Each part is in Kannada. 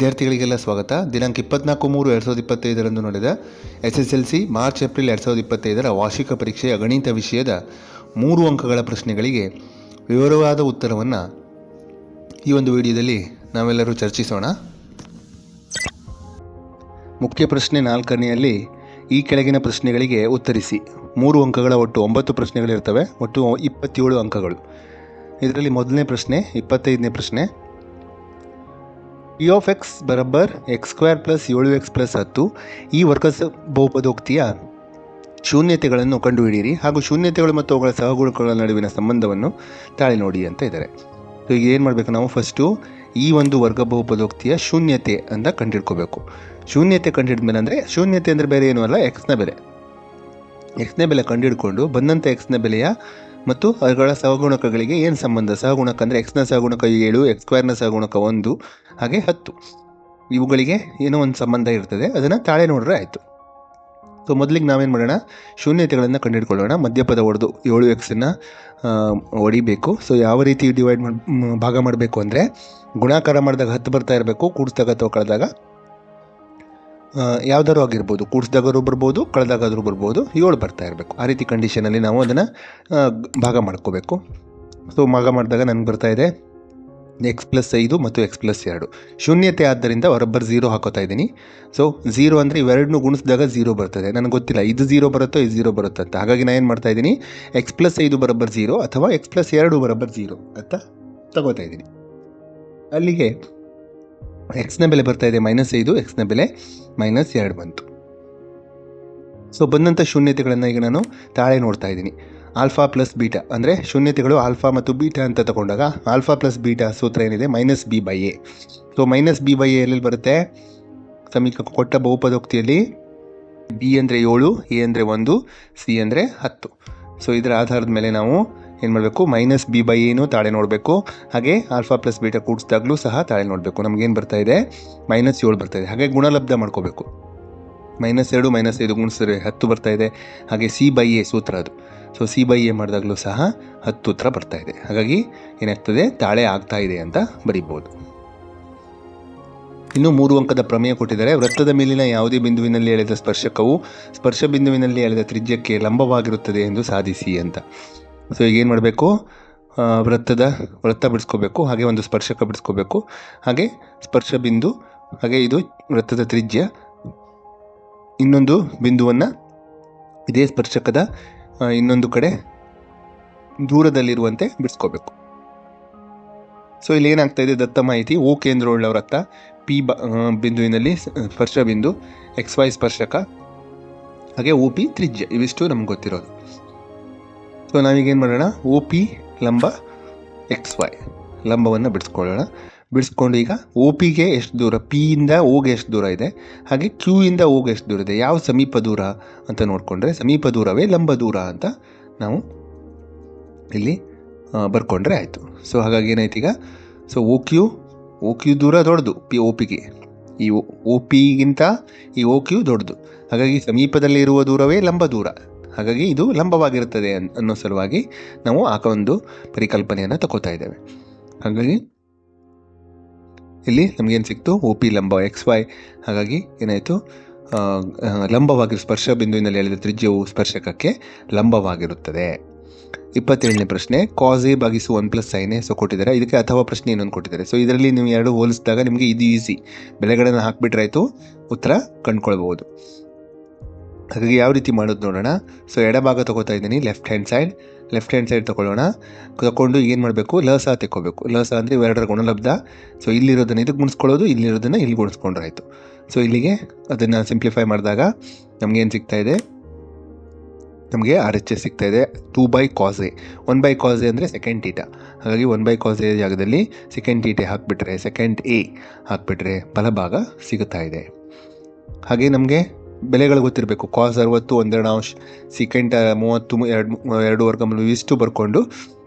ವಿದ್ಯಾರ್ಥಿಗಳಿಗೆಲ್ಲ ಸ್ವಾಗತ. ದಿನಾಂಕ ಇಪ್ಪತ್ನಾಲ್ಕು ಮೂರು ಎರಡು ಸಾವಿರದ ಇಪ್ಪತ್ತೈದರಂದು ನಡೆದ S S L C March April ಎರಡು ಸಾವಿರದ ಇಪ್ಪತ್ತೈದರ ವಾರ್ಷಿಕ ಪರೀಕ್ಷೆಯ ಗಣಿತ ವಿಷಯದ ಮೂರು ಅಂಕಗಳ ಪ್ರಶ್ನೆಗಳಿಗೆ ವಿವರವಾದ ಉತ್ತರವನ್ನು ಈ ಒಂದು ವಿಡಿಯೋದಲ್ಲಿ ನಾವೆಲ್ಲರೂ ಚರ್ಚಿಸೋಣ. ಮುಖ್ಯ ಪ್ರಶ್ನೆ ನಾಲ್ಕನೆಯಲ್ಲಿ ಈ ಕೆಳಗಿನ ಪ್ರಶ್ನೆಗಳಿಗೆ ಉತ್ತರಿಸಿ. ಮೂರು ಅಂಕಗಳ ಒಟ್ಟು ಒಂಬತ್ತು ಪ್ರಶ್ನೆಗಳಿರ್ತವೆ. ಒಟ್ಟು ಇಪ್ಪತ್ತೇಳು ಅಂಕಗಳು. ಇದರಲ್ಲಿ ಮೊದಲನೇ ಪ್ರಶ್ನೆ, ಇಪ್ಪತ್ತೈದನೇ ಪ್ರಶ್ನೆ ಇ ಆಫ್ ಎಕ್ಸ್ ಬರಬ್ಬರ್ ಎಕ್ಸ್ ಸ್ಕ್ವೇರ್ ಪ್ಲಸ್ ಏಳು ಎಕ್ಸ್ ಪ್ಲಸ್ ಹತ್ತು. ಈ ವರ್ಗಸ ಬಹುಪದೋಕ್ತಿಯ ಶೂನ್ಯತೆಗಳನ್ನು ಕಂಡುಹಿಡಿಯಿರಿ. ಹಾಗೂ ಶೂನ್ಯತೆಗಳು ಮತ್ತು ಅವುಗಳ ಸಹಗುಣಗಳ ನಡುವಿನ ಸಂಬಂಧವನ್ನು ತಾಳೆ ನೋಡಿ ಅಂತ ಇದ್ದಾರೆ. ಸೊ, ಈಗ ಏನು ಮಾಡಬೇಕು ನಾವು? ಫಸ್ಟು ಈ ಒಂದು ವರ್ಗ ಬಹುಪದೋಕ್ತಿಯ ಶೂನ್ಯತೆ ಅಂತ ಕಂಡುಹಿಡ್ಕೋಬೇಕು ಶೂನ್ಯತೆ ಕಂಡುಹಿಡಿದ್ಮೇಲೆ ಅಂದರೆ, ಶೂನ್ಯತೆ ಅಂದರೆ ಬೇರೆ ಏನೂ ಅಲ್ಲ? ಎಕ್ಸ್ನ ಬೆಲೆ. ಎಕ್ಸ್ನ ಬೆಲೆ ಕಂಡುಹಿಡ್ಕೊಂಡು ಬಂದಂಥ ಎಕ್ಸ್ನ ಬೆಲೆಯ ಮತ್ತು ಅವುಗಳ ಸಹಗುಣಕಗಳಿಗೆ ಏನು ಸಂಬಂಧ? ಸಹಗುಣಕ ಅಂದರೆ ಎಕ್ಸ್ನ ಸಹಗುಣಕ ಏಳು ಎಕ್ಸ್ ಸ್ಕ್ವೇರ್ನ ಸಹಗುಣಕ ಒಂದು, ಹಾಗೆ ಹತ್ತು. ಇವುಗಳಿಗೆ ಏನೋ ಒಂದು ಸಂಬಂಧ ಇರ್ತದೆ, ಅದನ್ನು ತಾಳೆ ನೋಡ್ರೆ ಆಯಿತು. ಸೊ, ಮೊದಲಿಗೆ ನಾವೇನು ಮಾಡೋಣ? ಶೂನ್ಯತೆಗಳನ್ನು ಕಂಡುಹಿಡ್ಕೊಳ್ಳೋಣ. ಮಧ್ಯಪದ ಹೊಡೆದು ಏಳು ಎಕ್ಸನ್ನು ಹೊಡಿಬೇಕು ಸೊ, ಯಾವ ರೀತಿ ಡಿವೈಡ್ ಮಾಡಿ, ಭಾಗ ಮಾಡಬೇಕು ಅಂದರೆ, ಗುಣಾಕಾರ ಮಾಡಿದಾಗ ಹತ್ತು ಬರ್ತಾ ಇರಬೇಕು, ಕೂಡಿಸ್ದಾಗ ಅಥವಾ ಕಳೆದಾಗ ಯಾವ್ದಾದ್ರು ಆಗಿರ್ಬೋದು, ಕೂಡಿಸಿದಾಗಾದ್ರೂ ಬರ್ಬೋದು, ಕಳೆದಾಗಾದ್ರೂ ಬರ್ಬೋದು ಏಳು ಬರ್ತಾ ಇರಬೇಕು. ಆ ರೀತಿ ಕಂಡೀಷನಲ್ಲಿ ನಾವು ಅದನ್ನು ಭಾಗ ಮಾಡ್ಕೋಬೇಕು. ಸೊ ಭಾಗ ಮಾಡಿದಾಗ ನನಗೆ ಬರ್ತಾ ಇದೆ ಎಕ್ಸ್ ಪ್ಲಸ್ ಐದು ಮತ್ತು ಎಕ್ಸ್ ಪ್ಲಸ್ ಎರಡು. ಶೂನ್ಯತೆ ಆದ್ದರಿಂದ ಬರೋಬ್ಬರ್ ಝೀರೋ ಹಾಕೋತಾ ಇದ್ದೀನಿ. ಸೊ ಝೀರೋ ಅಂದರೆ ಇವೆರಡನ್ನೂ ಗುಣಿಸಿದಾಗ ಝೀರೋ ಬರ್ತದೆ. ನನಗೆ ಗೊತ್ತಿಲ್ಲ, ಇದು ಝೀರೋ ಬರುತ್ತೋ, ಇದು ಝೀರೋ ಬರುತ್ತೋ ಅಂತ. ಹಾಗಾಗಿ ನಾನು ಏನು ಮಾಡ್ತಾ ಇದ್ದೀನಿ ಎಕ್ಸ್ ಪ್ಲಸ್ ಐದು ಬರೋಬ್ಬರ್ ಝೀರೋ ಅಥವಾ ಎಕ್ಸ್ ಪ್ಲಸ್ ಎರಡು ಬರೋಬ್ಬರ್ ಝೀರೋ ಅಂತ ತಗೋತಾ ಇದ್ದೀನಿ. ಅಲ್ಲಿಗೆ ಎಕ್ಸ್ನ ಬೆಲೆ ಬರ್ತಾ ಇದೆ ಮೈನಸ್ ಐದು ಎಕ್ಸ್ನ ಬೆಲೆ ಮೈನಸ್ ಎರಡು ಬಂತು. ಸೊ ಬಂದಂಥ ಶೂನ್ಯತೆಗಳನ್ನು ಈಗ ನಾನು ತಾಳೆ ನೋಡ್ತಾ ಇದ್ದೀನಿ. ಆಲ್ಫಾ ಪ್ಲಸ್ ಬೀಟಾ ಅಂದರೆ ಶೂನ್ಯತೆಗಳು ಆಲ್ಫಾ ಮತ್ತು ಬೀಟಾ ಅಂತ ತಗೊಂಡಾಗ ಆಲ್ಫಾ ಪ್ಲಸ್ ಬೀಟಾ ಸೂತ್ರ ಏನಿದೆ? Minus B by A so minus B by ಎಲ್ಲೆಲ್ಲಿ ಬರುತ್ತೆ? ಸಮೀಕ ಕೊಟ್ಟ ಬಹುಪದೋಕ್ತಿಯಲ್ಲಿ ಬಿ ಅಂದರೆ ಏಳು ಎ ಅಂದರೆ ಒಂದು ಸಿ ಅಂದರೆ ಹತ್ತು. ಸೊ ಇದರ ಆಧಾರದ ಮೇಲೆ ನಾವು ಏನು ಮಾಡಬೇಕು? ಮೈನಸ್ ಬಿ ಬೈ ಏನು ತಾಳೆ ನೋಡಬೇಕು. ಹಾಗೆ ಆಲ್ಫಾ ಪ್ಲಸ್ ಬೀಟಾ ಕೂಡಿಸಿದಾಗಲೂ ಸಹ ತಾಳೆ ನೋಡಬೇಕು. ನಮಗೇನು ಬರ್ತಾ ಇದೆ? ಮೈನಸ್ ಏಳು ಬರ್ತಾ ಇದೆ. ಹಾಗೆ ಗುಣಲಬ್ಧ ಮಾಡ್ಕೋಬೇಕು. ಮೈನಸ್ ಎರಡು, ಮೈನಸ್ ಐದು ಗುಣಿಸಿದ್ರೆ ಹತ್ತು ಬರ್ತಾ ಇದೆ. ಹಾಗೆ ಸಿ ಬೈ ಎ ಸೂತ್ರ ಅದು. ಸೊ ಸಿ ಬೈ ಎ ಮಾಡಿದಾಗಲೂ ಸಹ ಹತ್ತು ಉತ್ತರ ಬರ್ತಾ ಇದೆ. ಹಾಗಾಗಿ ಏನಾಗ್ತದೆ? ತಾಳೆ ಆಗ್ತಾ ಇದೆ ಅಂತ ಬರೀಬೋದು ಇನ್ನು ಮೂರು ಅಂಕದ ಪ್ರಮೇಯ ಕೊಟ್ಟಿದ್ದಾರೆ. ವೃತ್ತದ ಮೇಲಿನ ಯಾವುದೇ ಬಿಂದುವಿನಲ್ಲಿ ಎಳೆದ ಸ್ಪರ್ಶಕವು ಸ್ಪರ್ಶ ಬಿಂದುವಿನಲ್ಲಿ ಎಳೆದ ತ್ರಿಜ್ಯಕ್ಕೆ ಲಂಬವಾಗಿರುತ್ತದೆ ಎಂದು ಸಾಧಿಸಿ ಅಂತ. ಸೊ ಈಗ ಏನು ಮಾಡಬೇಕು? ವೃತ್ತದ, ವೃತ್ತ ಬಿಡಿಸ್ಕೋಬೇಕು, ಹಾಗೆ ಒಂದು ಸ್ಪರ್ಶಕ ಬಿಡಿಸ್ಕೋಬೇಕು. ಹಾಗೆ ಸ್ಪರ್ಶ ಬಿಂದು, ಹಾಗೆ ಇದು ವೃತ್ತದ ತ್ರಿಜ್ಯ. ಇನ್ನೊಂದು ಬಿಂದುವನ್ನು ಇದೇ ಸ್ಪರ್ಶಕದ ಇನ್ನೊಂದು ಕಡೆ ದೂರದಲ್ಲಿರುವಂತೆ ಬಿಡಿಸ್ಕೋಬೇಕು. ಸೊ ಇಲ್ಲಿ ಏನಾಗ್ತಾ ಇದೆ ದತ್ತ ಮಾಹಿತಿ? ಓ ಕೇಂದ್ರವುಳ್ಳ ವೃತ್ತ, ಪಿ ಬ ಬಿಂದುವಿನಲ್ಲಿ ಸ್ಪರ್ಶ ಬಿಂದು, ಎಕ್ಸ್ ವೈ ಸ್ಪರ್ಶಕ, ಹಾಗೆ ಓ ಪಿ ತ್ರಿಜ್ಯ. ಇವಿಷ್ಟು ನಮ್ಗೆ ಗೊತ್ತಿರೋದು. ಸೊ ನಾವೀಗೇನು ಮಾಡೋಣ? ಓ ಪಿ ಲಂಬ ಎಕ್ಸ್ ವೈ ಲಂಬವನ್ನು ಬಿಡಿಸ್ಕೊಳ್ಳೋಣ. ಬಿಡಿಸ್ಕೊಂಡು ಈಗ ಒ ಪಿಗೆ ಎಷ್ಟು ದೂರ ಪಿಯಿಂದ ಓಗೆ ಎಷ್ಟು ದೂರ ಇದೆ? ಹಾಗೆ ಕ್ಯೂ ಇಂದ ಓಗೆ ಎಷ್ಟು ದೂರ ಇದೆ? ಯಾವ ಸಮೀಪ ದೂರ ಅಂತ ನೋಡಿಕೊಂಡ್ರೆ ಸಮೀಪ ದೂರವೇ ಲಂಬ ದೂರ ಅಂತ ನಾವು ಇಲ್ಲಿ ಬರ್ಕೊಂಡ್ರೆ ಆಯಿತು. ಸೊ, ಹಾಗಾಗಿ ಏನಾಯ್ತು ಈಗ? So O Q O Q ದೂರ ದೊಡ್ಡದು, ಪಿ ಓ ಪಿಗೆ ಈ ಓ ಪಿಗಿಂತ ಈ ಓ ಕ್ಯೂ ದೊಡ್ಡದು. ಹಾಗಾಗಿ ಸಮೀಪದಲ್ಲಿ ಇರುವ ದೂರವೇ ಲಂಬ ದೂರ. ಹಾಗಾಗಿ ಇದು ಲಂಬವಾಗಿರುತ್ತದೆ ಅನ್- ಅನ್ನೋ ಸಲುವಾಗಿ ನಾವು ಆ ಒಂದು ಪರಿಕಲ್ಪನೆಯನ್ನು ತಗೋತಾ ಇದ್ದೇವೆ. ಹಾಗಾಗಿ ಇಲ್ಲಿ ನಮಗೇನು ಸಿಕ್ತು? ಓ ಪಿ ಲಂಬ ಎಕ್ಸ್ ವೈ. ಹಾಗಾಗಿ ಏನಾಯಿತು? ಲಂಬವಾಗಿ ಸ್ಪರ್ಶ ಬಿಂದುವಿನಲ್ಲಿ ಹೇಳಿದ ತ್ರಿಜ್ಯವು ಸ್ಪರ್ಶಕಕ್ಕೆ ಲಂಬವಾಗಿರುತ್ತದೆ. ಇಪ್ಪತ್ತೇಳನೇ ಪ್ರಶ್ನೆ ಕಾಸ್ ಎ ಭಾಗಿಸು ಒನ್ ಪ್ಲಸ್ ಸೈನ್ ಸೊ ಕೊಟ್ಟಿದ್ದಾರೆ. ಇದಕ್ಕೆ ಅಥವಾ ಪ್ರಶ್ನೆ ಇನ್ನೊಂದು ಕೊಟ್ಟಿದ್ದಾರೆ. ಸೊ ಇದರಲ್ಲಿ ನೀವು ಎರಡು ಹೋಲಿಸಿದಾಗ ನಿಮಗೆ ಇದು ಈಸಿ ಬೆಲೆಗಳನ್ನು ಹಾಕಿಬಿಟ್ರೆ ಆಯಿತು ಉತ್ತರ ಕಂಡ್ಕೊಳ್ಬೋದು ಹಾಗಾಗಿ ಯಾವ ರೀತಿ ಮಾಡೋದು ನೋಡೋಣ. ಸೊ ಎಡಭಾಗ ತಗೋತಾ ಇದ್ದೀನಿ left hand side left hand side ತೊಗೊಳ್ಳೋಣ. ತಗೊಂಡು ಏನು ಮಾಡಬೇಕು? ಲಸ ತೆಕ್ಕೋಬೇಕು. ಲಸ ಅಂದರೆ ಇವೆರಡರ ಗುಣಲಬ್ಧ. ಸೊ ಇಲ್ಲಿರೋದನ್ನು ಇದಕ್ಕೆ ಗುಣಿಸ್ಕೊಳ್ಳೋದು, ಇಲ್ಲಿರೋದನ್ನು ಇಲ್ಲಿ ಗುಣಿಸ್ಕೊಂಡ್ರಾಯಿತು ಸೊ ಇಲ್ಲಿಗೆ ಅದನ್ನು ಸಿಂಪ್ಲಿಫೈ ಮಾಡಿದಾಗ ನಮಗೇನು ಸಿಗ್ತಾ ಇದೆ? ನಮಗೆ ಆರ್ ಎಚ್ ಎಸ್ ಸಿಗ್ತಾ ಇದೆ. Two by cos A one by cos A ಅಂದರೆ ಸೆಕೆಂಡ್ ಟೀಟ ಹಾಗಾಗಿ ಒನ್ ಬೈ ಕಾಸ್ ಎ ಜಾಗದಲ್ಲಿ ಸೆಕೆಂಡ್ ಟೀಟೆ ಹಾಕಿಬಿಟ್ರೆ ಸೆಕೆಂಡ್ ಎ ಹಾಕಿಬಿಟ್ರೆ ಬಲಭಾಗ ಸಿಗುತ್ತಾ ಇದೆ. ಹಾಗೆ ನಮಗೆ ಬೆಲೆಗಳು ಗೊತ್ತಿರಬೇಕು. ಕಾಸ್ ಅರವತ್ತು, ಒಂದೆರಡು ಅಂಶ ಸೆಕೆಂಡ್ ಮೂವತ್ತು, ಎರಡು ಎರಡು ವರ್ಗಮೂಲ ಇಷ್ಟು ಬರ್ಕೊಂಡು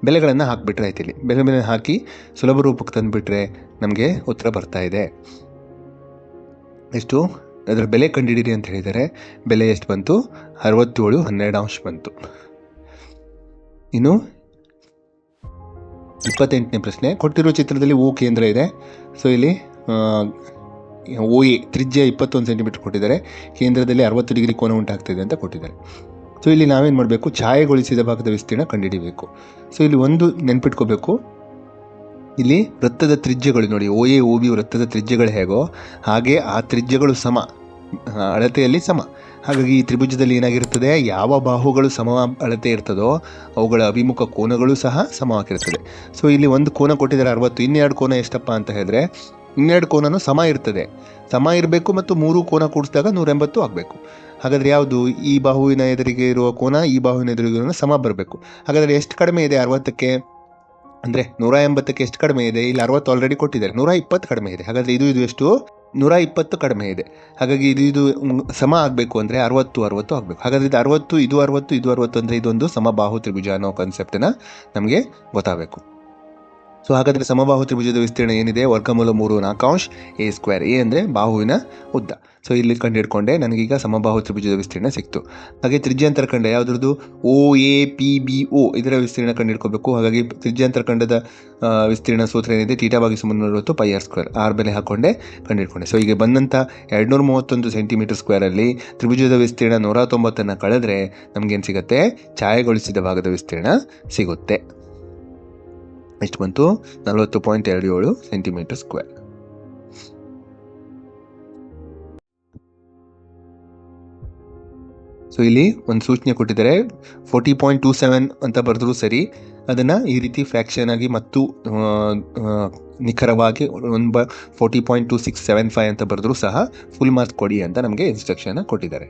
ಬೆಲೆಗಳನ್ನು ಹಾಕಿಬಿಟ್ರೆ ಆಯ್ತು ಇಲ್ಲಿ. ಬೆಲೆ ಬೆಲೆ ಹಾಕಿ ಸುಲಭ ರೂಪಕ್ಕೆ ತಂದುಬಿಟ್ರೆ ನಮಗೆ ಉತ್ತರ ಬರ್ತಾ ಇದೆ. ಎಷ್ಟು ಅದರ ಬೆಲೆ ಕಂಡುಹಿಡಿರಿ ಅಂತ ಹೇಳಿದರೆ ಬೆಲೆ ಎಷ್ಟು ಬಂತು? ಅರವತ್ತೇಳು, ಹನ್ನೆರಡು ಅಂಶ ಬಂತು. ಇನ್ನು ಇಪ್ಪತ್ತೆಂಟನೇ ಪ್ರಶ್ನೆ. ಕೊಟ್ಟಿರೋ ಚಿತ್ರದಲ್ಲಿ ಓ ಕೇಂದ್ರ ಇದೆ. ಸೊ ಇಲ್ಲಿ ಓ ಎ ತ್ರಿಜ್ಯ ಇಪ್ಪತ್ತೊಂದು ಸೆಂಟಿಮೀಟರ್ ಕೊಟ್ಟಿದ್ದಾರೆ. ಕೇಂದ್ರದಲ್ಲಿ ಅರವತ್ತು ಡಿಗ್ರಿ ಕೋನ ಉಂಟಾಗ್ತಿದೆ ಅಂತ ಕೊಟ್ಟಿದ್ದಾರೆ. ಸೊ ಇಲ್ಲಿ ನಾವೇನು ಮಾಡಬೇಕು? ಛಾಯೆಗೊಳಿಸಿದ ಭಾಗದ ವಿಸ್ತೀರ್ಣ ಕಂಡುಹಿಡಿಬೇಕು. ಸೊ ಇಲ್ಲಿ ಒಂದು ನೆನ್ಪಿಟ್ಕೋಬೇಕು. ಇಲ್ಲಿ ವೃತ್ತದ ತ್ರಿಜ್ಯಗಳು ನೋಡಿ ಓ ಎ ಓ ಬಿ ವೃತ್ತದ ತ್ರಿಜ್ಯಗಳು ಹೇಗೋ ಹಾಗೆ ಆ ತ್ರಿಜ್ಯಗಳು ಸಮ ಅಳತೆಯಲ್ಲಿ ಸಮ. ಹಾಗಾಗಿ ಈ ತ್ರಿಭುಜದಲ್ಲಿ ಏನಾಗಿರ್ತದೆ ಯಾವ ಬಾಹುಗಳು ಸಮ ಅಳತೆ ಇರ್ತದೋ ಅವುಗಳ ಅಭಿಮುಖ ಕೋನಗಳು ಸಹ ಸಮವಾಗಿರ್ತದೆ ಸೊ ಇಲ್ಲಿ ಒಂದು ಕೋನ ಕೊಟ್ಟಿದ್ದಾರೆ ಅರವತ್ತು, ಇನ್ನೆರಡು ಕೋನ ಎಷ್ಟಪ್ಪ ಅಂತ ಹೇಳಿದ್ರೆ ಇನ್ನೆರಡು ಕೋನನು ಸಮ ಇರ್ತದೆ. ಸಮ ಇರಬೇಕು ಮತ್ತು ಮೂರು ಕೋನ ಕೂಡಿಸಿದಾಗ ನೂರ ಎಂಬತ್ತು ಆಗಬೇಕು. ಹಾಗಾದರೆ ಯಾವುದು? ಈ ಬಾಹುವಿನ ಎದುರಿಗೆ ಇರುವ ಕೋನ, ಈ ಬಾಹುವಿನ ಎದುರಿಗೆ ಇರುವ ಸಮ ಬರಬೇಕು. ಹಾಗಾದರೆ ಎಷ್ಟು ಕಡಿಮೆ ಇದೆ? ಅರವತ್ತಕ್ಕೆ? ಅಂದರೆ ನೂರ ಎಂಬತ್ತಕ್ಕೆ ಎಷ್ಟು ಕಡಿಮೆ ಇದೆ? ಇಲ್ಲಿ ಅರವತ್ತು ಆಲ್ರೆಡಿ ಕೊಟ್ಟಿದ್ದಾರೆ. ನೂರ ಇಪ್ಪತ್ತು ಕಡಿಮೆ ಇದೆ. ಹಾಗಾದರೆ ಇದು ಇದು ಎಷ್ಟು? ನೂರ ಇಪ್ಪತ್ತು ಕಡಿಮೆ ಇದೆ. ಹಾಗಾಗಿ ಇದು ಇದು ಸಮ ಆಗಬೇಕು ಅಂದರೆ ಅರವತ್ತು ಅರವತ್ತು ಆಗಬೇಕು. ಹಾಗಾದರೆ ಇದು ಅರವತ್ತು ಇದು ಅರವತ್ತು ಇದು ಅರವತ್ತು ಅಂದರೆ ಇದೊಂದು ಸಮಬಾಹು ತ್ರಿಭುಜ ಅನ್ನೋ ಕಾನ್ಸೆಪ್ಟನ್ನು ನಮಗೆ ಗೊತ್ತಾಗಬೇಕು. ಸೊ ಹಾಗಾದರೆ ಸಮಬಾಹು ತ್ರಿಭುಜದ ವಿಸ್ತೀರ್ಣ ಏನಿದೆ? ವರ್ಗಮೂಲ ಮೂರು ನಾಲ್ಕಾಂಶ ಎ ಸ್ಕ್ವೇರ್ ಎ ಅಂದರೆ ಬಾಹುವಿನ ಉದ್ದ. ಸೊ ಇಲ್ಲಿ ಕಂಡುಹಿಡ್ಕೊಂಡೆ ನನಗೀಗ ಸಮಬಾಹು ತ್ರಿಭುಜದ ವಿಸ್ತೀರ್ಣ ಸಿಕ್ತು. ಹಾಗೆ ತ್ರಿಜ್ಯಾಂತರ ಖಂಡ ಯಾವುದ್ರದ್ದು? O A P B O ಇದರ ವಿಸ್ತೀರ್ಣ ಕಂಡುಹಿಡ್ಕೋಬೇಕು. ಹಾಗಾಗಿ ತ್ರಿಜ್ಯಾಂತರ ಖಂಡದ ವಿಸ್ತೀರ್ಣ ಸೂತ್ರ ಏನಿದೆ? ಟೀಟಾ ಭಾಗಿಸು ಮುನ್ನೂರವತ್ತು ಪೈ ಆರ್ ಸ್ಕ್ವೇರ್ ಆರ್ ಬೆಲೆ ಹಾಕೊಂಡೆ ಕಂಡುಹಿಡ್ಕೊಂಡೆ. ಸೊ ಈಗ ಬಂದಂಥ ಎರಡುನೂರ ಮೂವತ್ತೊಂದು ಸೆಂಟಿಮೀಟರ್ ಸ್ಕ್ವೇರಲ್ಲಿ ತ್ರಿಭುಜದ ವಿಸ್ತೀರ್ಣ ನೂರ ತೊಂಬತ್ತನ್ನು ಕಳೆದ್ರೆ ನಮಗೇನು ಸಿಗುತ್ತೆ? ಛಾಯೆಗೊಳಿಸಿದ ಭಾಗದ ವಿಸ್ತೀರ್ಣ ಸಿಗುತ್ತೆ. ಎಷ್ಟು ಬಂತು. ನಲವತ್ತು ಪಾಯಿಂಟ್ ಎರಡು ಏಳು ಸೆಂಟಿಮೀಟರ್ ಸ್ಕ್ವೇರ್ ಸೊ ಇಲ್ಲಿ ಒಂದು ಸೂಚನೆ ಕೊಟ್ಟಿದ್ದಾರೆ. ಫೋರ್ಟಿ ಪಾಯಿಂಟ್ ಟೂ ಸೆವೆನ್ ಅಂತ ಬರೆದ್ರು ಸರಿ, ಅದನ್ನು ಈ ರೀತಿ ಫ್ರ್ಯಾಕ್ಷನ್ ಆಗಿ ಮತ್ತು ನಿಖರವಾಗಿ ಒಂದು ಬ forty point two six seven five ಅಂತ ಬರೆದ್ರು ಸಹ ಫುಲ್ ಮಾರ್ಕ್ಸ್ ಕೊಡಿ ಅಂತ ನಮಗೆ ಇನ್ಸ್ಟ್ರಕ್ಷನ್ ಕೊಟ್ಟಿದ್ದಾರೆ.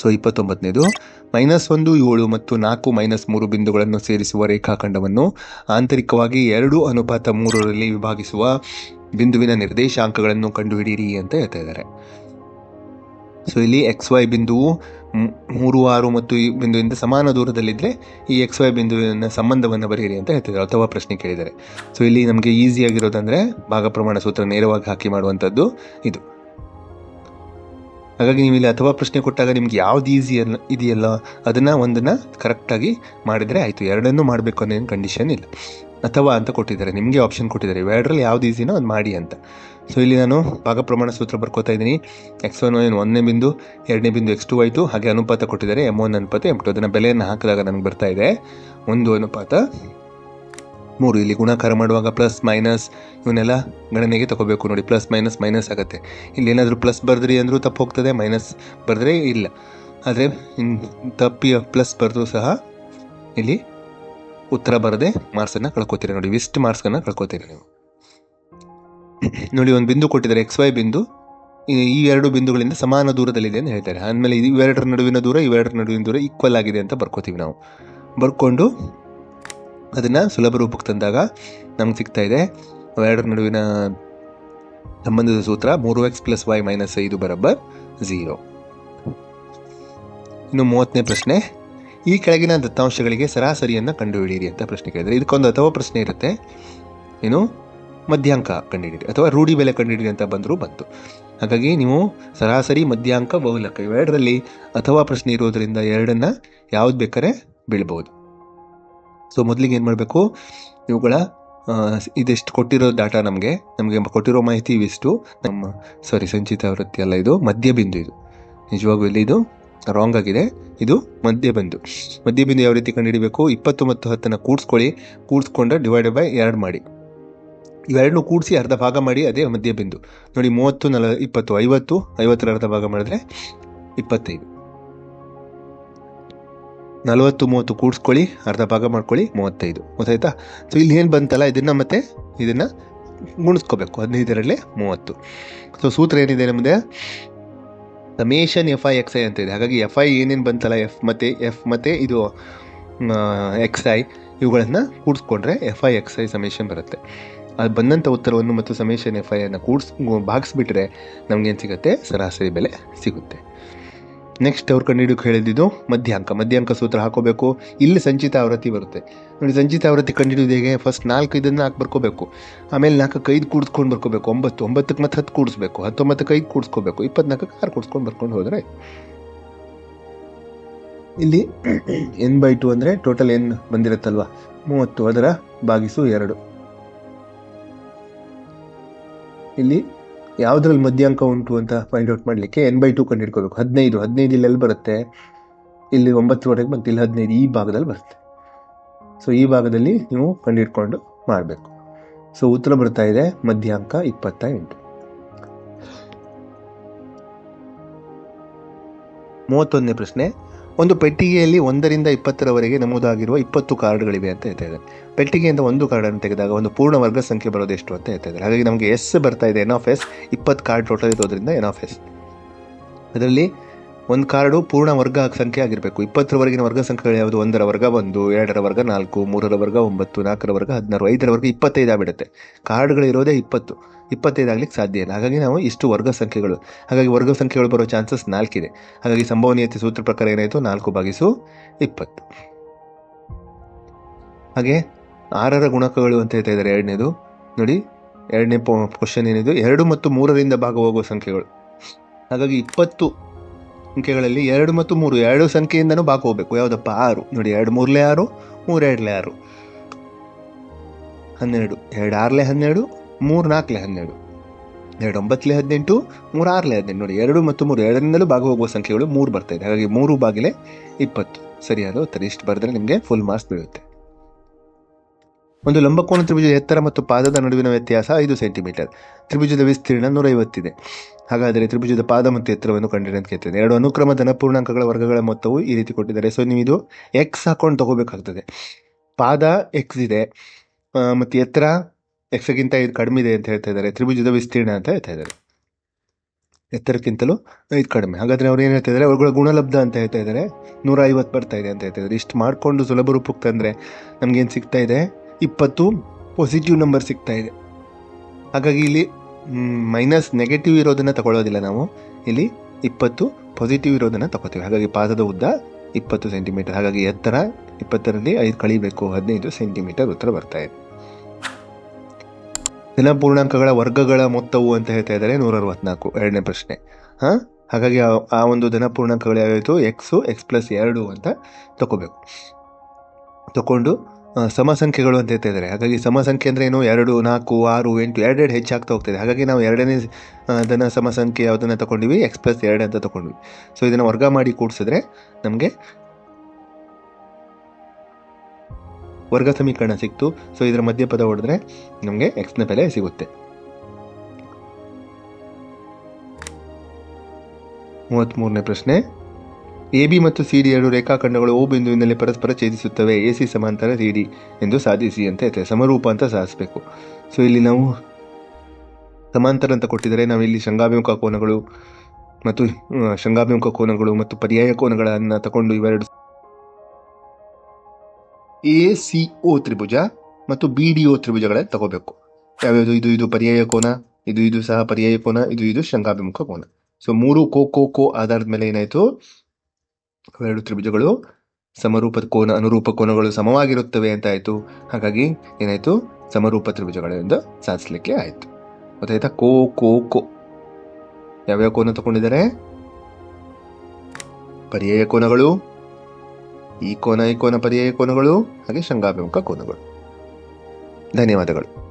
ಸೊ ಇಪ್ಪತ್ತೊಂಬತ್ತನೇದು ಮೈನಸ್ ಒಂದು, ಏಳು ಮತ್ತು ನಾಲ್ಕು ಮೈನಸ್ ಮೂರು ಬಿಂದುಗಳನ್ನು ಸೇರಿಸುವ ರೇಖಾಖಂಡವನ್ನು ಆಂತರಿಕವಾಗಿ ಎರಡು ಅನುಪಾತ ಮೂರರಲ್ಲಿ ವಿಭಾಗಿಸುವ ಬಿಂದುವಿನ ನಿರ್ದೇಶಾಂಕಗಳನ್ನು ಕಂಡುಹಿಡಿಯಿರಿ ಅಂತ ಹೇಳ್ತಾ ಇದ್ದಾರೆ. ಸೊ ಇಲ್ಲಿ ಎಕ್ಸ್ ವೈ ಬಿಂದುವು ಮೂರು, ಆರು ಮತ್ತು ಈ ಬಿಂದುವಿಂದ ಸಮಾನ ದೂರದಲ್ಲಿದ್ದರೆ ಈ ಎಕ್ಸ್ ವೈ ಬಿಂದುವಿನ ಸಂಬಂಧವನ್ನು ಬರೆಯಿರಿ ಅಂತ ಹೇಳ್ತಿದ್ದಾರೆ ಅಥವಾ ಪ್ರಶ್ನೆ ಕೇಳಿದ್ದಾರೆ. ಸೊ ಇಲ್ಲಿ ನಮಗೆ ಈಸಿಯಾಗಿರೋದಂದರೆ ಭಾಗ ಪ್ರಮಾಣ ಸೂತ್ರ ನೇರವಾಗಿ ಹಾಕಿ ಮಾಡುವಂಥದ್ದು ಇದು. ಹಾಗಾಗಿ ನೀವು ಅಥವಾ ಪ್ರಶ್ನೆ ಕೊಟ್ಟಾಗ ನಿಮ್ಗೆ ಯಾವ್ದು ಈಸಿ ಅಲ್ಲ, ಇದೆಯಲ್ಲ, ಅದನ್ನು ಒಂದನ್ನು ಕರೆಕ್ಟಾಗಿ ಮಾಡಿದರೆ ಆಯಿತು. ಎರಡನ್ನೂ ಮಾಡಬೇಕು ಅನ್ನೋ ಕಂಡೀಷನ್ ಇಲ್ಲ. ಅಥವಾ ಅಂತ ಕೊಟ್ಟಿದ್ದಾರೆ, ನಿಮಗೆ ಆಪ್ಷನ್ ಕೊಟ್ಟಿದ್ದಾರೆ. ಇವೆರಡರಲ್ಲಿ ಯಾವ್ದು ಈಸಿನೋ ಅದು ಮಾಡಿ ಅಂತ. ಸೊ ಇಲ್ಲಿ ನಾನು ಭಾಗ ಪ್ರಮಾಣ ಸೂತ್ರ ಬರ್ಕೋತಾ ಇದ್ದೀನಿ. ಎಕ್ಸ್ ಒನ್ ಏನು ಒಂದನೇ ಬಿಂದು, ಎರಡನೇ ಬಿಂದು ಎಕ್ಸ್ ಟು ಆಯಿತು ಹಾಗೆ ಅನುಪಾತ ಕೊಟ್ಟಿದ್ದಾರೆ. ಎಂ ಒನ್ ಅನುಪಾತ ಎಂ ಟು ಅದನ್ನು ಬೆಲೆಯನ್ನು ಹಾಕಿದಾಗ ನನಗೆ ಬರ್ತಾ ಇದೆ. ಒಂದು ಅನುಪಾತ ಮೂರು, ಇಲ್ಲಿ ಗುಣಾಕಾರ ಮಾಡುವಾಗ ಪ್ಲಸ್ ಮೈನಸ್ ಇವನ್ನೆಲ್ಲ ಗಣನೆಗೆ ತಗೋಬೇಕು ನೋಡಿ. ಪ್ಲಸ್ ಮೈನಸ್ ಮೈನಸ್ ಆಗುತ್ತೆ. ಇಲ್ಲಿ ಏನಾದರೂ ಪ್ಲಸ್ ಬರೆದ್ರಿ ಅಂದರೂ ತಪ್ಪು ಹೋಗ್ತದೆ ಮೈನಸ್ ಬರೆದ್ರೆ ಇಲ್ಲ. ಆದರೆ ತಪ್ಪಿ ಪ್ಲಸ್ ಬರೆದ್ರೂ ಸಹ ಇಲ್ಲಿ ಉತ್ತರ ಬರದೆ ಮಾರ್ಕ್ಸನ್ನು ಕಳ್ಕೊತೀರಿ ನೋಡಿ. ವಿಸ್ಟ್ ಮಾರ್ಕ್ಸನ್ನು ಕಳ್ಕೊತೀರಿ ನೀವು. ನೋಡಿ, ಒಂದು ಬಿಂದು ಕೊಟ್ಟಿದ್ದಾರೆ ಎಕ್ಸ್ ವೈ ಬಿಂದು. ಈ- ಎರಡು ಬಿಂದುಗಳಿಂದ ಸಮಾನ ದೂರದಲ್ಲಿದೆ ಅಂತ ಹೇಳ್ತಾರೆ. ಆದಮೇಲೆ ಇವೆರಡರ ನಡುವಿನ ದೂರ, ಇವೆರಡರ ನಡುವಿನ ದೂರ ಈಕ್ವಲ್ ಆಗಿದೆ ಅಂತ ಬರ್ಕೋತೀವಿ ನಾವು. ಬರ್ಕೊಂಡು ಅದನ್ನು ಸುಲಭ ರೂಪಕ್ಕೆ ತಂದಾಗ ನಮ್ಗೆ ಸಿಗ್ತಾ ಇದೆ. ಅವೆರಡರ ನಡುವಿನ ಸಂಬಂಧದ ಸೂತ್ರ ಮೂರು ಎಕ್ಸ್ ಪ್ಲಸ್ ವೈ ಮೈನಸ್ ಐದು ಬರಬ್ಬರ್ ಝೀರೋ ಇನ್ನು ಮೂವತ್ತನೇ ಪ್ರಶ್ನೆ, ಈ ಕೆಳಗಿನ ದತ್ತಾಂಶಗಳಿಗೆ ಸರಾಸರಿಯನ್ನು ಕಂಡುಹಿಡಿಯಿರಿ ಅಂತ ಪ್ರಶ್ನೆ ಕೇಳಿದರೆ, ಇದಕ್ಕೊಂದು ಅಥವಾ ಪ್ರಶ್ನೆ ಇರುತ್ತೆ. ಏನು? ಮಧ್ಯಾಂಕ ಕಂಡುಹಿಡಿಯಿರಿ, ಅಥವಾ ರೂಢಿ ಬೆಲೆ ಕಂಡುಹಿಡಿಯಿರಿ ಅಂತ ಬಂದರೂ ಬಂತು. ಹಾಗಾಗಿ ನೀವು ಸರಾಸರಿ, ಮಧ್ಯಾಂಕ, ಬಹುಲಕ ಇವೆರಡರಲ್ಲಿ ಅಥವಾ ಪ್ರಶ್ನೆ ಇರೋದರಿಂದ ಎರಡನ್ನ ಯಾವ್ದು ಬೇಕಾದ್ರೆ ಬೀಳ್ಬೋದು ಸೊ ಮೊದಲಿಗೆ ಏನು ಮಾಡಬೇಕು? ಇವುಗಳ ಇದಿಷ್ಟು ಕೊಟ್ಟಿರೋ ಡಾಟಾ ನಮಗೆ ನಮಗೆ ಕೊಟ್ಟಿರೋ ಮಾಹಿತಿ ಇವಿಷ್ಟು. ನಮ್ಮ ಸಾರಿ ಸಂಚಿತ ವೃತ್ತಿ ಅಲ್ಲ ಇದು, ಮಧ್ಯಬಿಂದು ಇದು. ನಿಜವಾಗೂ ಇಲ್ಲಿ ಇದು? ರಾಂಗ್ ಆಗಿದೆ. ಇದು ಮಧ್ಯಬಿಂದು. ಮಧ್ಯಬಿಂದು ಯಾವ ರೀತಿ ಕಂಡುಹಿಡಿಬೇಕು? ಇಪ್ಪತ್ತು ಮತ್ತು ಹತ್ತನ್ನು ಕೂಡಿಸ್ಕೊಳ್ಳಿ. ಕೂಡಿಸ್ಕೊಂಡು ಡಿವೈಡೆಡ್ ಬೈ ಎರಡು ಮಾಡಿ. ಇವೆರಡನ್ನೂ ಕೂಡಿಸಿ ಅರ್ಧ ಭಾಗ ಮಾಡಿ, ಅದೇ ಮಧ್ಯಬಿಂದು. ನೋಡಿ, ಮೂವತ್ತು, ನಲ, ಇಪ್ಪತ್ತು, ಐವತ್ತು, ಐವತ್ತರ ಅರ್ಧ ಭಾಗ ಮಾಡಿದ್ರೆ ಇಪ್ಪತ್ತೈದು. ನಲವತ್ತು ಮೂವತ್ತು ಕೂಡಿಸ್ಕೊಳ್ಳಿ, ಅರ್ಧ ಭಾಗ ಮಾಡ್ಕೊಳ್ಳಿ, ಮೂವತ್ತೈದು. ಗೊತ್ತಾಯ್ತಾ? ಸೊ ಇಲ್ಲಿ ಏನು ಬಂತಲ್ಲ, ಇದನ್ನು ಮತ್ತೆ ಇದನ್ನು ಗುಣಿಸ್ಕೋಬೇಕು. ಹದಿನೈದರಲ್ಲೇ ಮೂವತ್ತು. ಸೊ ಸೂತ್ರ ಏನಿದೆ ನಮ್ಮದೇ summation F I X I ಅಂತ ಇದೆ. ಹಾಗಾಗಿ ಎಫ್ ಐ ಏನೇನು ಬಂತಲ್ಲ, ಎಫ್ ಮತ್ತು ಎಫ್ ಮತ್ತು ಇದು ಎಕ್ಸ್ ಐ, ಇವುಗಳನ್ನು ಕೂಡಿಸ್ಕೊಂಡ್ರೆ F I X I summation ಬರುತ್ತೆ. ಅದು ಬಂದಂಥ ಉತ್ತರವನ್ನು ಮತ್ತು ಸಮೇಷನ್ ಎಫ್ ಐ ಅನ್ನು ಕೂಡಿಸ್, ಭಾಗಿಸ್ಬಿಟ್ರೆ ನಮಗೇನು ಸಿಗುತ್ತೆ? ಸರಾಸರಿ ಬೆಲೆ ಸಿಗುತ್ತೆ. ನೆಕ್ಸ್ಟ್ ಅವ್ರು ಕಂಡುಹಿಡಿಯೋಕೆ ಹೇಳಿದ್ದು ಮಧ್ಯಾಂಕ. ಮಧ್ಯಾಂಕ ಸೂತ್ರ ಹಾಕೋಬೇಕು. ಇಲ್ಲಿ ಸಂಚಿತ ಆವೃತ್ತಿ ಬರುತ್ತೆ. ನೋಡಿ, ಸಂಚಿತ ಆವೃತ್ತಿ ಕಂಡುಹಿಡಿಯೋದು ಹೇಗೆ? ಫಸ್ಟ್ ನಾಲ್ಕು ಇದನ್ನು ಹಾಕಿ ಬರ್ಕೋಬೇಕು. ಆಮೇಲೆ ನಾಲ್ಕು ಕೈದು ಕೂಡಿಸ್ಕೊಂಡು ಬರ್ಕೋಬೇಕು. ಒಂಬತ್ತು. ಒಂಬತ್ತಕ್ಕೆ ಮತ್ತೆ ಹತ್ತು ಕೂಡಿಸ್ಬೇಕು. ಹತ್ತೊಂಬತ್ತಕ್ಕೆ ಐದು ಕೂಡಿಸ್ಕೋಬೇಕು. ಇಪ್ಪತ್ನಾಲ್ಕಕ್ಕೆ ಆರು ಕೂಡಿಸ್ಕೊಂಡು ಬರ್ಕೊಂಡು ಹೋದರೆ ಇಲ್ಲಿ ಎನ್ ಬೈ ಟು ಅಂದರೆ ಟೋಟಲ್ ಎನ್ ಬಂದಿರುತ್ತಲ್ವ? ಮೂವತ್ತು ಅದರ ಭಾಗಿಸು ಎರಡು. ಇಲ್ಲಿ ಯಾವುದ್ರಲ್ಲಿ ಮಧ್ಯಾಂಕ ಉಂಟು ಅಂತ ಫೈಂಡ್ ಔಟ್ ಮಾಡಲಿಕ್ಕೆ ಎನ್ ಬೈ ಟು ಕಂಡುಹಿಡ್ಕೋಬೇಕು. ಹದಿನೈದು ಹದಿನೈದು ಇಲ್ಲಿ ಎಲ್ಲಿ ಬರುತ್ತೆ? ಇಲ್ಲಿ ಒಂಬತ್ತುವರೆಗೆ ಬಂತು ಇಲ್ಲಿ ಹದಿನೈದು ಈ ಭಾಗದಲ್ಲಿ ಬರುತ್ತೆ. ಸೊ ಈ ಭಾಗದಲ್ಲಿ ನೀವು ಕಂಡುಹಿಡ್ಕೊಂಡು ಮಾಡಬೇಕು. ಸೊ ಉತ್ತರ ಬರ್ತಾ ಇದೆ, ಮಧ್ಯಾಂಕ ಇಪ್ಪತ್ತ ಎಂಟು ಮೂವತ್ತೊಂದನೇ ಪ್ರಶ್ನೆ. ಒಂದು ಪೆಟ್ಟಿಗೆಯಲ್ಲಿ ಒಂದರಿಂದ ಇಪ್ಪತ್ತರವರೆಗೆ ನಮೂದಾಗಿರುವ ಇಪ್ಪತ್ತು ಕಾರ್ಡ್ಗಳಿವೆ ಅಂತ ಹೇಳ್ತಾ ಪೆಟ್ಟಿಗೆಯಿಂದ ಒಂದು ಕಾರ್ಡನ್ನು ತೆಗೆದಾಗ ಒಂದು ಪೂರ್ಣ ವರ್ಗ ಸಂಖ್ಯೆ ಬರೋದು ಎಷ್ಟು ಅಂತ ಹೇಳ್ತಾ ಹಾಗಾಗಿ ನಮಗೆ ಎಸ್ ಬರ್ತಾ ಇದೆ ಎನ್ ಆಫ್ ಎಸ್ ಇಪ್ಪತ್ತು ಕಾರ್ಡ್ ಟೋಟಲ್ ಇರೋದ್ರಿಂದ ಎನ್ ಆಫ್ ಎಸ್ ಅದರಲ್ಲಿ ಒಂದು ಕಾರ್ಡು ಪೂರ್ಣ ವರ್ಗ ಸಂಖ್ಯೆ ಆಗಿರಬೇಕು. ಇಪ್ಪತ್ತರವರೆಗಿನ ವರ್ಗ ಸಂಖ್ಯೆಗಳು ಯಾವುದು? ಒಂದರ ವರ್ಗ ಒಂದು, ಎರಡರ ವರ್ಗ ನಾಲ್ಕು, ಮೂರರ ವರ್ಗ ಒಂಬತ್ತು, ನಾಲ್ಕರ ವರ್ಗ ಹದಿನಾರು, ಐದರ ವರ್ಗ ಇಪ್ಪತ್ತೈದು ಆಗ್ಬಿಡುತ್ತೆ. ಕಾರ್ಡ್ಗಳಿರೋದೇ ಇಪ್ಪತ್ತು. ಇಪ್ಪತ್ತೈದು ಆಗಲಿಕ್ಕೆ ಸಾಧ್ಯ ಇಲ್ಲ. ಹಾಗಾಗಿ ನಾವು ಇಷ್ಟು ವರ್ಗ ಸಂಖ್ಯೆಗಳು. ಹಾಗಾಗಿ ವರ್ಗ ಸಂಖ್ಯೆಗಳು ಬರೋ ಚಾನ್ಸಸ್ ನಾಲ್ಕಿದೆ. ಹಾಗಾಗಿ ಸಂಭವನೀಯತೆ ಸೂತ್ರ ಪ್ರಕಾರ ಏನಾಯಿತು? ನಾಲ್ಕು ಬಾಗಿಸು ಇಪ್ಪತ್ತು. ಹಾಗೆ ಆರರ ಗುಣಕಗಳು ಅಂತ ಹೇಳ್ತಾ ಇದ್ದಾರೆ. ಎರಡನೇದು. ನೋಡಿ, ಎರಡನೇ ಕ್ವಶನ್ ಏನಿದು? ಎರಡು ಮತ್ತು ಮೂರರಿಂದ ಭಾಗ ಹೋಗುವ ಸಂಖ್ಯೆಗಳು. ಹಾಗಾಗಿ ಇಪ್ಪತ್ತು ಸಂಖ್ಯೆಗಳಲ್ಲಿ ಎರಡು ಮತ್ತು ಮೂರು, ಎರಡು ಸಂಖ್ಯೆಯಿಂದನೂ ಭಾಗ ಹೋಗಬೇಕು. ಯಾವುದಪ್ಪ? ಆರು. ನೋಡಿ, ಎರಡು ಮೂರಲೇ ಆರು ಮೂರು ಎರಡಲೇ ಆರು. ಹನ್ನೆರಡು. ಎರಡು ಆರಲೆ ಹನ್ನೆರಡು, ಮೂರು ನಾಲ್ಕಲೆ ಹನ್ನೆರಡು. ಎರಡು ಒಂಬತ್ತಲೆ ಹದಿನೆಂಟು, ಮೂರು ಆರಲೆ ಹದಿನೆಂಟು. ನೋಡಿ, ಎರಡು ಮತ್ತು ಮೂರು, ಎರಡರಿಂದಲೂ ಭಾಗ ಹೋಗುವ ಸಂಖ್ಯೆಗಳು ಮೂರು ಬರ್ತಾ ಇದೆ. ಹಾಗಾಗಿ ಮೂರು ಬಾಗಿಲೆ ಇಪ್ಪತ್ತು. ಸರಿಯಾದ ಉತ್ತರ. ಇಷ್ಟು ಬರೆದ್ರೆ ನಿಮಗೆ ಫುಲ್ ಮಾರ್ಕ್ಸ್ ಬೀಳುತ್ತೆ. ಒಂದು ಲಂಬಕೋನ ತ್ರಿಭುಜದ ಎತ್ತರ ಮತ್ತು ಪಾದದ ನಡುವಿನ ವ್ಯತ್ಯಾಸ ಐದು ಸೆಂಟಿಮೀಟರ್. ತ್ರಿಭುಜದ ವಿಸ್ತೀರ್ಣ ನೂರೈವತ್ತಿದೆ. ಹಾಗಾದರೆ ತ್ರಿಭುಜದ ಪಾದ ಮತ್ತು ಎತ್ತರವನ್ನು ಅಂತ ಕೇಳ್ತಿದೆ ಎರಡು ಅನುಕ್ರಮ ಧನಪೂರ್ಣಾಂಕಗಳ ವರ್ಗಗಳ ಮೊತ್ತವು ಈ ರೀತಿ ಕೊಟ್ಟಿದ್ದಾರೆ. ಸೊ ನೀವು ಇದು ಎಕ್ಸ್ ಹಾಕೊಂಡು ತಗೋಬೇಕಾಗ್ತದೆ. ಪಾದ ಎಕ್ಸ್ ಇದೆ ಮತ್ತು ಎತ್ತರ ಎಕ್ಸ್ಗಿಂತ ಇದು ಕಡಿಮೆ ಇದೆ ಅಂತ ಹೇಳ್ತಾ ಇದ್ದಾರೆ. ತ್ರಿಭುಜದ ವಿಸ್ತೀರ್ಣ ಅಂತ ಹೇಳ್ತಾ ಇದ್ದಾರೆ. ಎತ್ತರಕ್ಕಿಂತಲೂ ಇದು ಕಡಿಮೆ. ಹಾಗಾದರೆ ಅವ್ರು ಏನು ಹೇಳ್ತಾ ಇದ್ದಾರೆ? ಅವುಗಳ ಗುಣಲಬ್ಧ ಅಂತ ಹೇಳ್ತಾ ಇದ್ದಾರೆ. ನೂರ ಐವತ್ತು ಬರ್ತಾ ಇದೆ ಅಂತ ಹೇಳ್ತಾ ಇದ್ದಾರೆ. ಇಷ್ಟು ಮಾಡಿಕೊಂಡು ಸುಲಭ ರೂಪಕ್ಕೆ ತಂದರೆ ನಮಗೇನು ಸಿಗ್ತಾ ಇದೆ? ಇಪ್ಪತ್ತು ಪಾಸಿಟಿವ್ ನಂಬರ್ ಸಿಗ್ತಾ ಇದೆ. ಹಾಗಾಗಿ ಇಲ್ಲಿ ಮೈನಸ್ ನೆಗೆಟಿವ್ ಇರೋದನ್ನು ತಗೊಳ್ಳೋದಿಲ್ಲ ನಾವು. ಇಲ್ಲಿ ಇಪ್ಪತ್ತು ಪಾಸಿಟಿವ್ ಇರೋದನ್ನು ತಗೋತೀವಿ ಹಾಗಾಗಿ ಪಾದದ ಉದ್ದ ಇಪ್ಪತ್ತು ಸೆಂಟಿಮೀಟರ್ ಹಾಗಾಗಿ ಎತ್ತರ ಇಪ್ಪತ್ತರಲ್ಲಿ ಐದು ಕಳಿಬೇಕು, ಹದಿನೈದು ಸೆಂಟಿಮೀಟರ್ ಉತ್ತರ ಬರ್ತಾ ಇದೆ. ಧನಪೂರ್ಣಾಂಕಗಳ ವರ್ಗಗಳ ಮೊತ್ತವು ಅಂತ ಹೇಳ್ತಾ ಇದ್ದಾರೆ. ನೂರ ಅರವತ್ನಾಲ್ಕು ಎರಡನೇ ಪ್ರಶ್ನೆ. ಹಾಂ? ಹಾಗಾಗಿ ಆ- ಒಂದು ಪೂರ್ಣಾಂಕಗಳು ಯಾವ್ಯಾಯಿತು ಎಕ್ಸು ಎಕ್ಸ್ ಪ್ಲಸ್ ಎರಡು ಅಂತ ತಗೋಬೇಕು. ತಗೊಂಡು ಸಮ ಸಂಖ್ಯೆಗಳು ಅಂತ ಹೇಳ್ತಾ ಇದ್ದಾರೆ ಹಾಗಾಗಿ ಸಮ ಸಂಖ್ಯೆ ಅಂದರೆ ಏನು? ಎರಡು, ನಾಲ್ಕು, ಆರು, ಎಂಟು, ಎರಡೆರಡು ಹೆಚ್ಚಾಗ್ತಾ ಹೋಗ್ತದೆ. ಹಾಗಾಗಿ ನಾವು ಎರಡನೇ ಅದನ್ನು ಧನ ಸಮ ಸಂಖ್ಯೆ ಯಾವುದನ್ನು ತಗೊಂಡಿವಿ? ಎಕ್ಸ್ಪ್ರೆಸ್ ಎರಡು ಅಂತ ತಗೊಂಡ್ವಿ. ಸೊ ಇದನ್ನು ವರ್ಗ ಮಾಡಿ ಕೂಡಿಸಿದ್ರೆ ನಮಗೆ ವರ್ಗ ಸಮೀಕರಣ ಸಿಕ್ತು. ಸೊ ಇದರ ಮಧ್ಯಪದ ಹೊಡೆದ್ರೆ ನಮಗೆ ಎಕ್ಸ್ನ ಬೆಲೆ ಸಿಗುತ್ತೆ. ಮೂವತ್ತ್ಮೂರನೇ ಪ್ರಶ್ನೆ. ಎ ಬಿ ಮತ್ತು ಸಿ ಡಿ ಎರಡು ರೇಖಾಖಂಡಗಳು ಓ ಬಿಂದುವಿನಲ್ಲಿ ಪರಸ್ಪರ ಛೇದಿಸುತ್ತವೆ. ಎ ಸಿ ಸಮಾಂತರ ಸಿ ಡಿ ಎಂದು ಸಾಧಿಸಿ ಅಂತ ಇರ್ತದೆ ಸಮರೂಪ ಅಂತ ಸಾಧಿಸಬೇಕು. ಸೊ ಇಲ್ಲಿ ನಾವು ಸಮಾಂತರ ಅಂತ ಕೊಟ್ಟಿದ್ದಾರೆ. ನಾವು ಇಲ್ಲಿ ಶಂಗಾಭಿಮುಖ ಕೋನಗಳು ಮತ್ತು ಶಂಗಾಭಿಮುಖ ಕೋನಗಳು ಮತ್ತು ಪರ್ಯಾಯ ಕೋನಗಳನ್ನು ತಗೊಂಡು ಇವೆರಡು ಎ, ಸಿ ಒ ತ್ರಿಭುಜ ಮತ್ತು ಬಿ, ಡಿ ಒ ತ್ರಿಭುಜಗಳನ್ನು ತಗೋಬೇಕು. ಯಾವ್ಯಾವುದು? ಇದು ಇದು ಪರ್ಯಾಯ ಕೋನ, ಇದು ಇದು ಸಹ ಪರ್ಯಾಯ ಕೋನ, ಇದು ಇದು ಶಂಗಾಭಿಮುಖ ಕೋನ. ಸೊ ಮೂರು ಕೋ ಕೋ ಕೋ ಆಧಾರದ ಮೇಲೆ ಏನಾಯಿತು? ಎರಡು ತ್ರಿಭುಜಗಳು ಸಮರೂಪದ ಕೋನ, ಅನುರೂಪ ಕೋನಗಳು ಸಮವಾಗಿರುತ್ತವೆ ಅಂತ ಆಯಿತು. ಹಾಗಾಗಿ ಏನಾಯಿತು? ಸಮರೂಪ ತ್ರಿಭುಜಗಳೆಂದು ಸಾಧಿಸಲಿಕ್ಕೆ ಆಯಿತು. ಗೊತ್ತಾಯ್ತಾ ಕೋ ಕೋ ಕೋ. ಯಾವ್ಯಾವ ಕೋನ ತಗೊಂಡಿದ್ದಾರೆ? ಪರ್ಯಾಯ ಕೋನಗಳು. ಈ ಕೋನ ಈ ಕೋನ ಪರ್ಯಾಯ ಕೋನಗಳು. ಹಾಗೆ ಶಂಗಾಭಿಮುಖ ಕೋನಗಳು. ಧನ್ಯವಾದಗಳು.